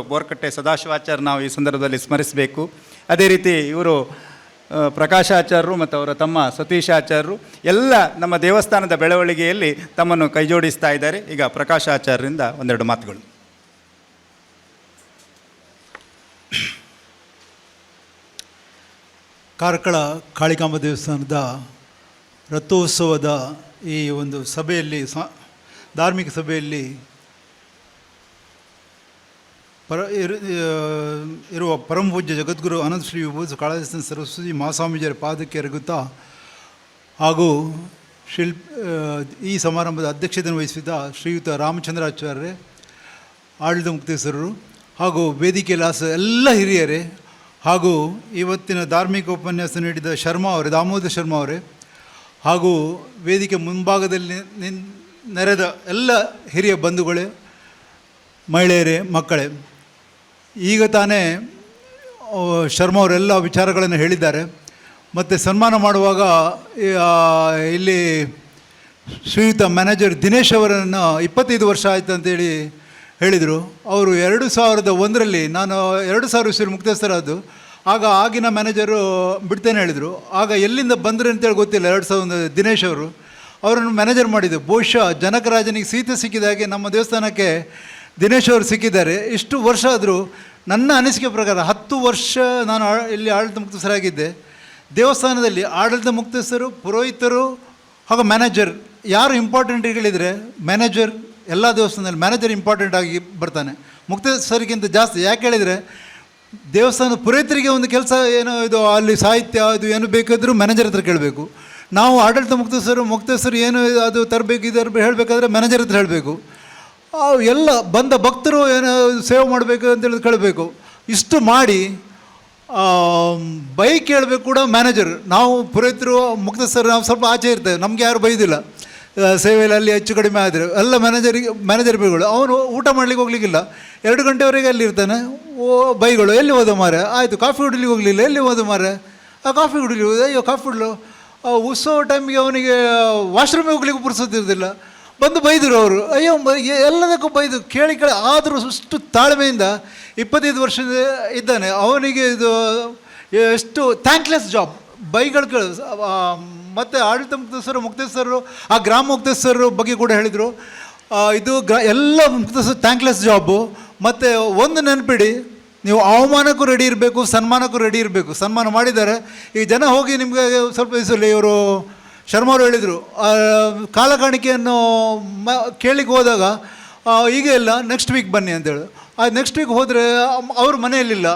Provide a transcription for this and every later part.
ಬೋರ್ಕಟ್ಟೆ ಸದಾಶಿವಾಚಾರ್ಯ ನಾವು ಈ ಸಂದರ್ಭದಲ್ಲಿ ಸ್ಮರಿಸಬೇಕು. ಅದೇ ರೀತಿ ಇವರು ಪ್ರಕಾಶಾಚಾರ್ಯರು ಮತ್ತು ಅವರ ತಮ್ಮ ಸತೀಶಾಚಾರ್ಯರು ಎಲ್ಲ ನಮ್ಮ ದೇವಸ್ಥಾನದ ಬೆಳವಣಿಗೆಯಲ್ಲಿ ತಮ್ಮನ್ನು ಕೈಜೋಡಿಸ್ತಾ ಇದ್ದಾರೆ. ಈಗ ಪ್ರಕಾಶಾಚಾರ್ಯರಿಂದ ಒಂದೆರಡು ಮಾತುಗಳು. ಕಾರ್ಕಳ ಕಾಳಿಕಾಂಬ ದೇವಸ್ಥಾನದ ರಥೋತ್ಸವದ ಈ ಒಂದು ಸಭೆಯಲ್ಲಿ ಧಾರ್ಮಿಕ ಸಭೆಯಲ್ಲಿ ಪರ ಇರು ಇರುವ ಪರಮ ಪೂಜ್ಯ ಜಗದ್ಗುರು ಅನಂತ ಶ್ರೀ ವಿಭೂತ ಕಾಳದಾಸ ಸರಸ್ವತಿ ಮಹಾಸ್ವಾಮೀಜಿಯರ ಪಾದಕ್ಕೆ ಎರಗುತ್ತಾ ಹಾಗೂ ಶಿಲ್ಪ ಈ ಸಮಾರಂಭದ ಅಧ್ಯಕ್ಷತೆಯನ್ನು ವಹಿಸಿದ್ದ ಶ್ರೀಯುತ ರಾಮಚಂದ್ರಾಚಾರ್ಯರೇ ಆಡಳಿತ ಮುಕ್ತೇಶ್ವರರು ಹಾಗೂ ವೇದಿಕೆ ಲಾಸ ಎಲ್ಲ ಹಿರಿಯರೇ ಹಾಗೂ ಇವತ್ತಿನ ಧಾರ್ಮಿಕ ಉಪನ್ಯಾಸ ನೀಡಿದ ಶರ್ಮಾ ಅವರೇ, ದಾಮೋದರ್ ಶರ್ಮಾ ಅವರೇ ಹಾಗೂ ವೇದಿಕೆ ಮುಂಭಾಗದಲ್ಲಿ ನೆರೆದ ಎಲ್ಲ ಹಿರಿಯ ಬಂಧುಗಳೇ, ಮಹಿಳೆಯರೇ, ಮಕ್ಕಳೇ ಈಗ ತಾನೇ ಶರ್ಮ ಅವರೆಲ್ಲ ವಿಚಾರಗಳನ್ನು ಹೇಳಿದ್ದಾರೆ. ಮತ್ತು ಸನ್ಮಾನ ಮಾಡುವಾಗ ಇಲ್ಲಿ ಶ್ರೀಯುತ ಮ್ಯಾನೇಜರ್ ದಿನೇಶ್ ಅವರನ್ನು ಇಪ್ಪತ್ತೈದು ವರ್ಷ ಆಯಿತು ಅಂತೇಳಿ ಹೇಳಿದರು. ಅವರು ಎರಡು ಸಾವಿರದ ಒಂದರಲ್ಲಿ, ನಾನು ಎರಡು ಸಾವಿರ ಶ್ರೀ ಮುಕ್ತಸ್ಥರಾದ್ದು ಆಗ ಆಗಿನ ಮ್ಯಾನೇಜರು ಬಿಡ್ತೇನೆ ಹೇಳಿದರು. ಆಗ ಎಲ್ಲಿಂದ ಬಂದರು ಅಂತೇಳಿ ಗೊತ್ತಿಲ್ಲ, ಎರಡು ಸಾವಿರದ ದಿನೇಶ್ ಅವರು. ಅವರನ್ನು ಮ್ಯಾನೇಜರ್ ಮಾಡಿದ್ದು. ಬಹುಶಃ ಜನಕರಾಜನಿಗೆ ಸೀತೆ ಸಿಕ್ಕಿದ ಹಾಗೆ ನಮ್ಮ ದೇವಸ್ಥಾನಕ್ಕೆ ದಿನೇಶ್ ಅವರು ಸಿಕ್ಕಿದ್ದಾರೆ. ಇಷ್ಟು ವರ್ಷ ಆದರೂ ನನ್ನ ಅನಿಸಿಕೆ ಪ್ರಕಾರ ಹತ್ತು ವರ್ಷ ನಾನು ಇಲ್ಲಿ ಆಡಳಿತ ಮುಕ್ತಸ್ಥರಾಗಿದ್ದೆ. ದೇವಸ್ಥಾನದಲ್ಲಿ ಆಡಳಿತ ಮುಕ್ತಸ್ಥರು, ಪುರೋಹಿತರು ಹಾಗೂ ಮ್ಯಾನೇಜರ್ ಯಾರು ಇಂಪಾರ್ಟೆಂಟ್ ಹೇಳಿದರೆ ಮ್ಯಾನೇಜರ್ ಎಲ್ಲ ದೇವಸ್ಥಾನದಲ್ಲಿ ಮ್ಯಾನೇಜರ್ ಇಂಪಾರ್ಟೆಂಟ್ ಆಗಿ ಬರ್ತಾನೆ. ಮುಕ್ತಸ್ಥರಿಗಿಂತ ಜಾಸ್ತಿ. ಯಾಕೆ ಹೇಳಿದರೆ ದೇವಸ್ಥಾನದ ಪುರೋಹಿತರಿಗೆ ಒಂದು ಕೆಲಸ ಏನೋ ಇದು, ಅಲ್ಲಿ ಸಾಹಿತ್ಯ ಅದು ಏನು ಬೇಕಾದರೂ ಮ್ಯಾನೇಜರ್ ಹತ್ರ ಕೇಳಬೇಕು. ನಾವು ಆಡಳಿತ ಮುಕ್ತಸ್ಥರು ಮುಕ್ತಸ್ಥರು ಏನು ಅದು ತರಬೇಕು, ಇದು ಹೇಳಬೇಕಾದ್ರೆ ಮ್ಯಾನೇಜರ್ ಹತ್ರ ಹೇಳಬೇಕು. ಎಲ್ಲ ಬಂದ ಭಕ್ತರು ಏನೋ ಸೇವೆ ಮಾಡಬೇಕು ಅಂತೇಳಿ ಕೇಳಬೇಕು. ಇಷ್ಟು ಮಾಡಿ ಬೈಕ್ ಕೇಳಬೇಕು ಕೂಡ ಮ್ಯಾನೇಜರ್ ನಾವು ಪುರೋಹಿತರು ಮುಕ್ತಸ್ಥರು ನಾವು ಸ್ವಲ್ಪ ಆಚೆ ಇರ್ತೇವೆ. ನಮಗೆ ಯಾರು ಬೈದಿಲ್ಲ. ಸೇವೆಯಲ್ಲಿ ಅಲ್ಲಿ ಹೆಚ್ಚು ಕಡಿಮೆ ಆದರೆ. ಎಲ್ಲ ಮ್ಯಾನೇಜರಿಗೆ ಮ್ಯಾನೇಜರ್ ಬೈಗಳು. ಅವನು ಊಟ ಮಾಡಲಿಕ್ಕೆ ಹೋಗ್ಲಿಕ್ಕಿಲ್ಲ. ಎರಡು ಗಂಟೆವರೆಗೆ ಅಲ್ಲಿ ಇರ್ತಾನೆ. ಓ, ಬೈಗಳು. ಎಲ್ಲಿ ಹೋದ ಮಾರೆ? ಆಯಿತು, ಕಾಫಿ ಹುಡ್ಲಿಕ್ಕೆ ಹೋಗಲಿಲ್ಲ. ಎಲ್ಲಿ ಹೋದ ಮಾರೆ? ಆ, ಕಾಫಿ ಹುಡ್ಲಿ ಅಯ್ಯೋ, ಕಾಫಿ ಹುಡ್ಲು ಉತ್ಸವ ಟೈಮಿಗೆ ಅವನಿಗೆ ವಾಶ್ರೂಮಿಗೆ ಹೋಗ್ಲಿಕ್ಕೆ ಪುರ್ಸೋತಿರ್ತಿಲ್ಲ ಬಂದು ಬೈದರು ಅವರು. ಅಯ್ಯೋ ಎಲ್ಲದಕ್ಕೂ ಬೈದು ಕೇಳಿ ಕೇಳಿ ಆದರೂ ಅಷ್ಟು ತಾಳ್ಮೆಯಿಂದ ಇಪ್ಪತ್ತೈದು ವರ್ಷ ಇದ್ದಾನೆ. ಅವನಿಗೆ ಇದು ಎಷ್ಟು ಥ್ಯಾಂಕ್ಲೆಸ್ ಜಾಬ್ ಬೈಗಳು ಕೇಳ. ಮತ್ತು ಆಡಳಿತ ಮುಕ್ತಸ್ಥರು ಮುಕ್ತೇಶ್ವರರು ಆ ಗ್ರಾಮ ಮುಕ್ತೇಶ್ವರರು ಬಗ್ಗೆ ಕೂಡ ಹೇಳಿದರು. ಇದು ಗ್ರಾ, ಎಲ್ಲ ಮುಕ್ತಸ್ಥರು ಥ್ಯಾಂಕ್ಲೆಸ್ ಜಾಬು ಮತ್ತು ಒಂದು ನೆನಪಿಡಿ, ನೀವು ಅವಮಾನಕ್ಕೂ ರೆಡಿ ಇರಬೇಕು, ಸನ್ಮಾನಕ್ಕೂ ರೆಡಿ ಇರಬೇಕು. ಸನ್ಮಾನ ಮಾಡಿದ್ದಾರೆ. ಈ ಜನ ಹೋಗಿ ನಿಮಗೆ ಸ್ವಲ್ಪ ದಿವಸದಲ್ಲಿ ಇವರು ಶರ್ಮಾ ಅವರು ಹೇಳಿದರು ಕಾಲಕಾಣಿಕೆಯನ್ನು ಮ ಕೇಳಿಕ್ಕೆ ಹೋದಾಗ ಈಗ ಇಲ್ಲ ನೆಕ್ಸ್ಟ್ ವೀಕ್ ಬನ್ನಿ ಅಂತೇಳಿ. ಆ ನೆಕ್ಸ್ಟ್ ವೀಕ್ ಹೋದರೆ ಅವ್ರ ಮನೆಯಲ್ಲಿಲ್ಲ.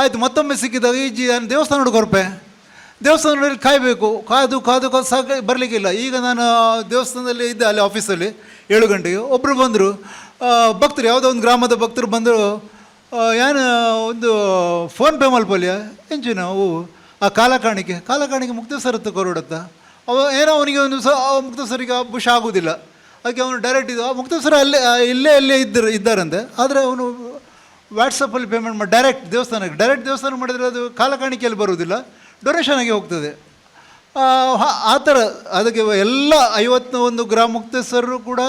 ಆಯಿತು, ಮತ್ತೊಮ್ಮೆ ಸಿಕ್ಕಿದಾಗ ಈಜಿ ಜಿ ದೇವಸ್ಥಾನ ಹುಡುಗರ್ಪೆ ದೇವಸ್ಥಾನದಲ್ಲಿ ಕಾಯಬೇಕು. ಕಾದು ಕಾದು ಕಾದು ಸಾಕ ಬರಲಿಕ್ಕಿಲ್ಲ. ಈಗ ನಾನು ದೇವಸ್ಥಾನದಲ್ಲಿ ಇದ್ದೆ ಅಲ್ಲಿ ಆಫೀಸಲ್ಲಿ ಏಳು ಗಂಟೆಗೆ. ಒಬ್ಬರು ಬಂದರು. ಭಕ್ತರು, ಯಾವುದೋ ಒಂದು ಗ್ರಾಮದ ಭಕ್ತರು ಬಂದರು. ಏನು ಒಂದು ಫೋನ್ ಪೇ ಮಲ್ಪಲ್ಯ? ಎಂಜಿನ ಓ ಆ ಕಾಲ ಕಾಣಿಕೆ ಕಾಲ ಕಾಣಿಕೆ ಮುಕ್ತೇಶ್ವರತ್ತು ಕೊರೋಡತ್ತ ಅವ ಏನೋ ಅವನಿಗೆ ಒಂದು ಸಹ ಆ ಬುಷ್ ಆಗೋದಿಲ್ಲ. ಅದಕ್ಕೆ ಅವನು ಡೈರೆಕ್ಟ್ ಇದು ಮುಕ್ತಸರ ಅಲ್ಲೇ ಇಲ್ಲೇ ಇಲ್ಲೇ ಇದ್ದರು ಇದ್ದಾರಂತೆ. ಆದರೆ ಅವನು ವಾಟ್ಸಪ್ಪಲ್ಲಿ ಪೇಮೆಂಟ್ ಮಾಡಿ ಡೈರೆಕ್ಟ್ ದೇವಸ್ಥಾನಕ್ಕೆ ಡೈರೆಕ್ಟ್ ದೇವಸ್ಥಾನ ಮಾಡಿದರೆ ಅದು ಕಾಲ ಕಾಣಿಕೆಯಲ್ಲಿ ಬರುವುದಿಲ್ಲ ಡೊನೇಷನ್ ಆಗಿ ಹೋಗ್ತದೆ. ಆ, ಥರ ಅದಕ್ಕೆ ಎಲ್ಲ ಐವತ್ತ ಒಂದು ಗ್ರಾಮ ಮುಕ್ತೇಶ್ವರರು ಕೂಡ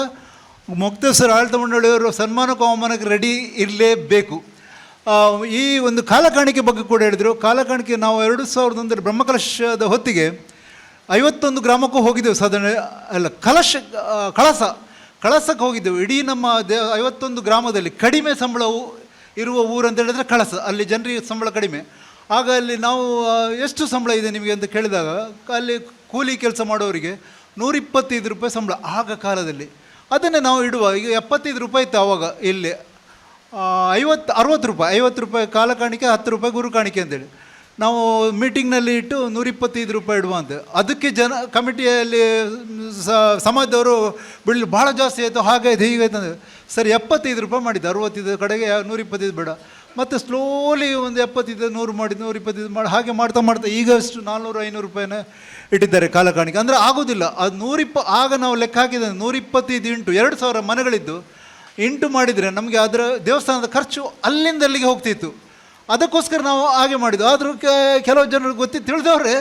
ಮುಕ್ತೇಶ್ವರ ಆಡಳಿತ ಮಂಡಳಿಯವರು ಸನ್ಮಾನಕ್ಕೆ ಅವಮಾನಕ್ಕೆ ರೆಡಿ ಇರಲೇಬೇಕು. ಈ ಒಂದು ಕಾಲಕಾಣಿಕೆ ಬಗ್ಗೆ ಕೂಡ ಹೇಳಿದರು. ಕಾಲಕಾಣಿಕೆ ನಾವು ಎರಡು ಸಾವಿರದ ಒಂದರ ಬ್ರಹ್ಮಕಲಶದ ಹೊತ್ತಿಗೆ ಐವತ್ತೊಂದು ಗ್ರಾಮಕ್ಕೂ ಹೋಗಿದ್ದೆವು ಸಾಧಾರಣ, ಅಲ್ಲ, ಕಲಶ ಕಳಸ, ಕಳಸಕ್ಕೆ ಹೋಗಿದ್ದೆವು. ಇಡೀ ನಮ್ಮ ದೇ, ಐವತ್ತೊಂದು ಗ್ರಾಮದಲ್ಲಿ ಕಡಿಮೆ ಸಂಬಳವು ಇರುವ ಊರು ಅಂತ ಹೇಳಿದ್ರೆ ಕಳಸ. ಅಲ್ಲಿ ಜನರಿಗೆ ಸಂಬಳ ಕಡಿಮೆ. ಆಗ ಅಲ್ಲಿ ನಾವು ಎಷ್ಟು ಸಂಬಳ ಇದೆ ನಿಮಗೆ ಅಂತ ಕೇಳಿದಾಗ, ಅಲ್ಲಿ ಕೂಲಿ ಕೆಲಸ ಮಾಡೋರಿಗೆ ನೂರಿಪ್ಪತ್ತೈದು ರೂಪಾಯಿ ಸಂಬಳ ಆಗ ಕಾಲದಲ್ಲಿ. ಅದನ್ನೇ ನಾವು ಇಡುವ. ಈಗ ಎಪ್ಪತ್ತೈದು ರೂಪಾಯಿ ಇತ್ತು ಆವಾಗ ಇಲ್ಲಿ. ಐವತ್ತು, ಅರವತ್ತು ರೂಪಾಯಿ, ಐವತ್ತು ರೂಪಾಯಿ ಕಾಲ ಕಾಣಿಕೆ ಹತ್ತು ರೂಪಾಯಿ ಗುರು ಕಾಣಿಕೆ ಅಂತೇಳಿ. ನಾವು ಮೀಟಿಂಗ್ನಲ್ಲಿ ಇಟ್ಟು ನೂರಿಪ್ಪತ್ತೈದು ರೂಪಾಯಿ ಇಡುವ ಅಂತ ಅದಕ್ಕೆ ಜನ, ಕಮಿಟಿಯಲ್ಲಿ ಸಮಾಜದವರು ಬಿಡಲಿ ಭಾಳ ಜಾಸ್ತಿ ಆಯಿತು ಹಾಗಾಯ್ತು ಹೀಗಾಯ್ತು ಅಂದರೆ ಸರಿ, ಎಪ್ಪತ್ತೈದು ರೂಪಾಯಿ ಮಾಡಿದ್ದು, ಅರುವತ್ತೈದು ಕಡೆಗೆ ನೂರಿಪ್ಪತ್ತೈದು ಬೇಡ. ಮತ್ತು ಸ್ಲೋಲಿ ಒಂದು ಎಪ್ಪತ್ತೈದು, ನೂರು ಮಾಡಿ ನೂರಿಪ್ಪತ್ತೈದು ಮಾಡಿ, ಹಾಗೆ ಮಾಡ್ತಾ ಮಾಡ್ತಾ ಈಗ ಅಷ್ಟು ನಾಲ್ನೂರು, ಐನೂರು ರೂಪಾಯಿನ ಇಟ್ಟಿದ್ದಾರೆ ಕಾಲಕಾಣಿಕೆ. ಅಂದರೆ ಆಗೋದಿಲ್ಲ. ಅದು ನೂರಿಪ್ಪ, ಆಗ ನಾವು ಲೆಕ್ಕ ಹಾಕಿದ ನೂರಿಪ್ಪತ್ತೈದು ಇಂಟು ಎರಡು ಸಾವಿರ ಮನೆಗಳಿದ್ದು, ಇಂಟು ಮಾಡಿದರೆ ನಮಗೆ ಅದರ ದೇವಸ್ಥಾನದ ಖರ್ಚು ಅಲ್ಲಿಂದ ಅಲ್ಲಿಗೆ ಹೋಗ್ತಿತ್ತು. ಅದಕ್ಕೋಸ್ಕರ ನಾವು ಹಾಗೆ ಮಾಡಿದ್ದು ಆದರೂ ಕೆಲವು ಜನರು ಗೊತ್ತಿ, ತಿಳಿದವರೇ